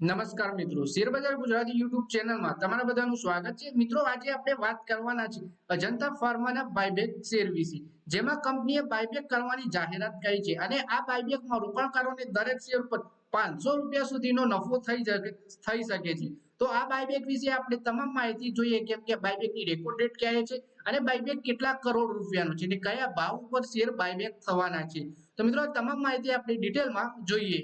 નમસ્કાર મિત્રો. શેરબજાર ગુજરાતી યુટ્યુબ ચેનલમાં તમારા બધાનું સ્વાગત છે. મિત્રો, આજે આપણે વાત કરવાના છે અજંતા ફાર્માના બાયબેક શેર વિશે. જેમાં કંપનીએ બાયબેક કરવાની જાહેરાત કરી છે અને આ બાયબેકમાં રોકાણકારોને દરેક શેર પર પાંચસો રૂપિયા સુધીનો નફો થઈ થઈ શકે છે. તો આ બાયબેક વિશે આપણે તમામ માહિતી જોઈએ, કેમ કે બાયબેકની રેકોર્ડ ડેટ ક્યારે છે અને બાયબેક કેટલા કરોડ રૂપિયાનો છે અને કયા ભાવ ઉપર શેર બાયબેક થવાના છે. તો મિત્રો તમામ માહિતી આપણે ડિટેલમાં જોઈએ.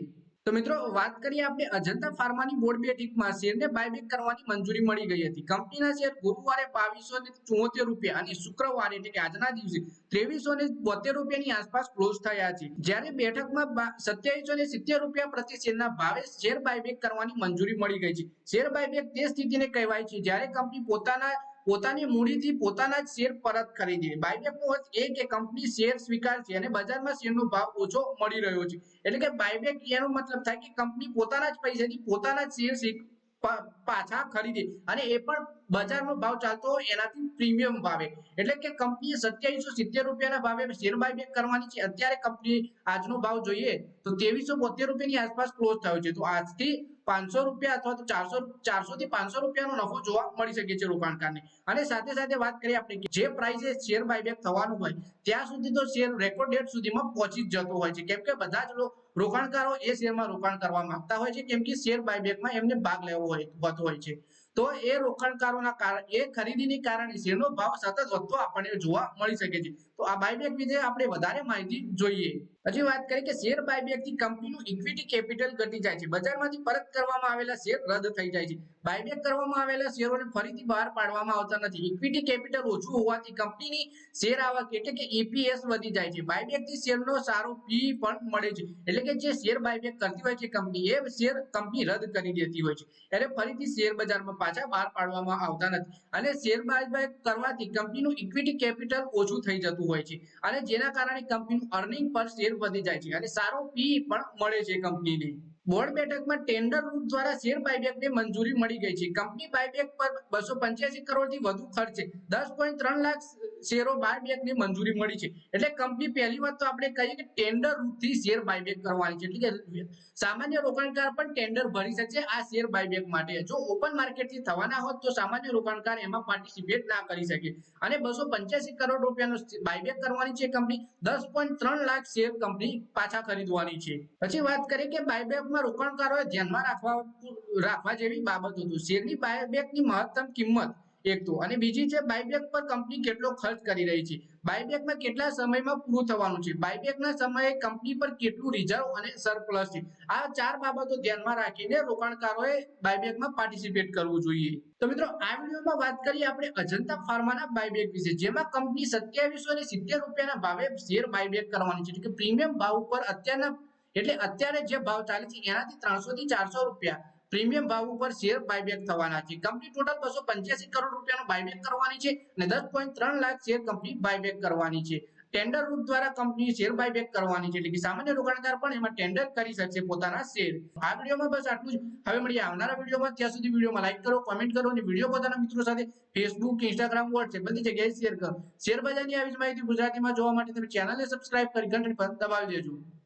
તો મિત્રો, વાત કરીએ આપણે અજંતા ફાર્માની બોર્ડ બેઠકમાં શેરને બાયબેક કરવાની મંજૂરી મળી ગઈ હતી. કંપનીના શેર ગુરુવારે બાવીસો ને ચોતેર રૂપિયા અને શુક્રવારે એટલે કે આજના દિવસે ત્રેવીસો ને બોતેર રૂપિયાની આસપાસ ક્લોઝ થયા છે. જ્યારે બેઠકમાં સત્યાવીસો ને સિત્તેર રૂપિયા પ્રતિ શેરના ભાવે શેર બાયબેક કરવાની મંજૂરી મળી ગઈ છે. શેર બાયબેક તે સ્થિતિને કહેવાય છે જ્યારે કંપની પોતાના પોતાની મૂડીથી પોતાના જ શેર પરત ખરીદી. બાયબેકનો અર્થ એ કે કંપની શેર સ્વીકાર છે અને બજારમાં શેરનો ભાવ ઓછો મળી રહ્યો છે. એટલે કે બાયબેક એનો મતલબ થાય કે કંપની પોતાના જ પૈસાથી પોતાના જ શેર પાછા ખરીદે અને એ પણ બજારનો ભાવ ચાલતો હોય એનાથી પ્રીમિયમ ભાવે. એટલે કે કંપનીએ સત્યાવીસો સિત્તેર રૂપિયાના ભાવે શેર બાયબેક કરવાની છે. અત્યારે કંપની આજનો ભાવ જોઈએ તો ત્રેવીસો બોતેર રૂપિયાની આસપાસ ક્લોઝ થયો છે. તો આજથી પાંચસો રૂપિયા અથવા તો ચારસો ચારસો થી પાંચસો રૂપિયાનો નફો જોવા મળી શકે છે રોકાણકારને. અને સાથે સાથે વાત કરીએ આપણે કે જે પ્રાઇસે શેર બાયબેક થવાનું હોય, ત્યાં સુધી તો શેર રેકોર્ડ ડેટ સુધીમાં પહોંચી જતો હોય છે. કેમ કે બધા જ લો- રોકાણકારો એ શેરમાં રોકાણ કરવા માંગતા હોય છે? કેમ કે શેર બાયબેકમાં એમને ભાગ લેવો હોય હોતો હોય છે. તો એ રોકાણકારોના કારણ એ ખરીદીને કારણે શેરનો ભાવ સતત વધતો આપણને જોવા મળી શકે છે. તો આ બાયબેક વિશે આપણે વધારે માહિતી જોઈએ. હજી વાત કરીએ કે શેર બાયબેકથી કંપનીનું ઇક્વિટી કેપિટલ ઘટી જાય છે. બજારમાંથી પરત કરવામાં આવેલા શેર રદ થઈ જાય છે. બાયબેક કરવામાં આવેલા શેરોને ફરીથી બહાર પાડવામાં આવતા નથી. ઇક્વિટી કેપિટલ ઓછું હોવાથી કંપનીની શેર આવક એટલે કે ઈપીએસ વધી જાય છે. બાયબેકથી શેરનો સારો પી પણ મળે છે. એટલે કે જે શેર બાયબેક કરતી હોય છે કંપની એ શેર કંપની રદ કરી દેતી હોય છે. એટલે ફરીથી શેર બજારમાં પાછા બહાર પાડવામાં આવતા નથી. અને શેર બાયબેક કરવાથી કંપનીનું ઇક્વિટી કેપિટલ ઓછું થઈ જતું હોય છે. અને જેના કારણે કંપનીનું અર્નિંગ પર શેર વધી જાય છે. અને સારો પી પણ મળે છે કંપનીને બોર્ડ બેઠકમાં ટેન્ડર રૂટ દ્વારા શેર બાયબેકને મંજૂરી મળી ગઈ છે. કંપની બાયબેક પર બસો પંચ્યાસી કરોડથી વધુ ખર્ચે. દસ પોઈન્ટ ત્રણ લાખ શેરો બાયબેકને મંજૂરી મળી છે. એટલે કંપની પહેલી વાત તો આપણે કહીએ કે ટેન્ડર રૂટથી શેર બાયબેક કરવાની છે. એટલે કે સામાન્ય રોકાણકાર પણ ટેન્ડર ભરી શકશે આ શેર બાયબેક માટે. જો ઓપન માર્કેટથી થવાના હોત તો સામાન્ય રોકાણકાર એમાં પાર્ટિસિપેટ ના કરી શકે. અને બસો પંચ્યાસી કરોડ રૂપિયાનો બાયબેક કરવાની છે કંપની દસ પોઈન્ટ ત્રણ લાખ શેર કંપની પાછા ખરીદવાની છે. પછી વાત કરીએ કે બાયબેકમાં રોકાણકારોએ ધ્યાનમાં રાખવા રાખવા જેવી બાબત હતું શેરની બાયબેકની મહત્તમ કિંમત એક તો. અને બીજી છે બાયબેક પર કંપની કેટલો ખર્ચ કરી રહી છે? બાયબેકમાં કેટલા સમયમાં પૂરું થવાનું છે? બાયબેકના સમયે કંપની પર કેટલું રિઝર્વ અને સરપ્લસ છે? આ ચાર બાબતો ધ્યાનમાં રાખીને રોકાણકારોએ બાયબેકમાં પાર્ટિસિપેટ કરવું જોઈએ. તો મિત્રો, આ વિડીયોમાં વાત કરીએ આપણે અજંતા ફાર્માના બાયબેક વિશે. જેમાં કંપની સત્યાવીસો અને સિત્તેર રૂપિયાના ભાવે શેર બાયબેક કરવાની છે. એટલે કે પ્રીમિયમ ભાવ ઉપર અત્યારના એટલે અત્યારે જે ભાવ ચાલે છે, એનાથી ત્રણસો થી ચારસો રૂપિયા પ્રીમિયમ ભાવ ઉપર શેર બાયબેક થવાના છે. કંપની ટોટલ બસો પંચ્યાસી કરોડ રૂપિયાનો બાયબેક કરવાની છે અને દસ લાખ શેર કંપની બાયબેક કરવાની છે. ટેન્ડર રૂટ દ્વારા કંપની શેર બાયબેક કરવાની છે. એટલે કે સામાન્ય રોકાણકાર પણ એમાં ટેન્ડર કરી શકશે પોતાના શેર આ વિડીયોમાં બસ આટલું જ. હવે મળીએ આવનારા વિડીયોમાં. ત્યાં સુધી વિડીયોમાં લાઈક કરો કોમેન્ટ કરો અને વીડિયો પોતાના મિત્રો સાથે ફેસબુક ઇન્સ્ટાગ્રામ વોટ્સએપ બધી જગ્યાએ શેર કરો. શેર બજારની આવી જ માહિતી ગુજરાતીમાં જોવા માટે તમે ચેનલને સબસ્ક્રાઇબ કરી ઘંટડી પર દબાવી દેજો.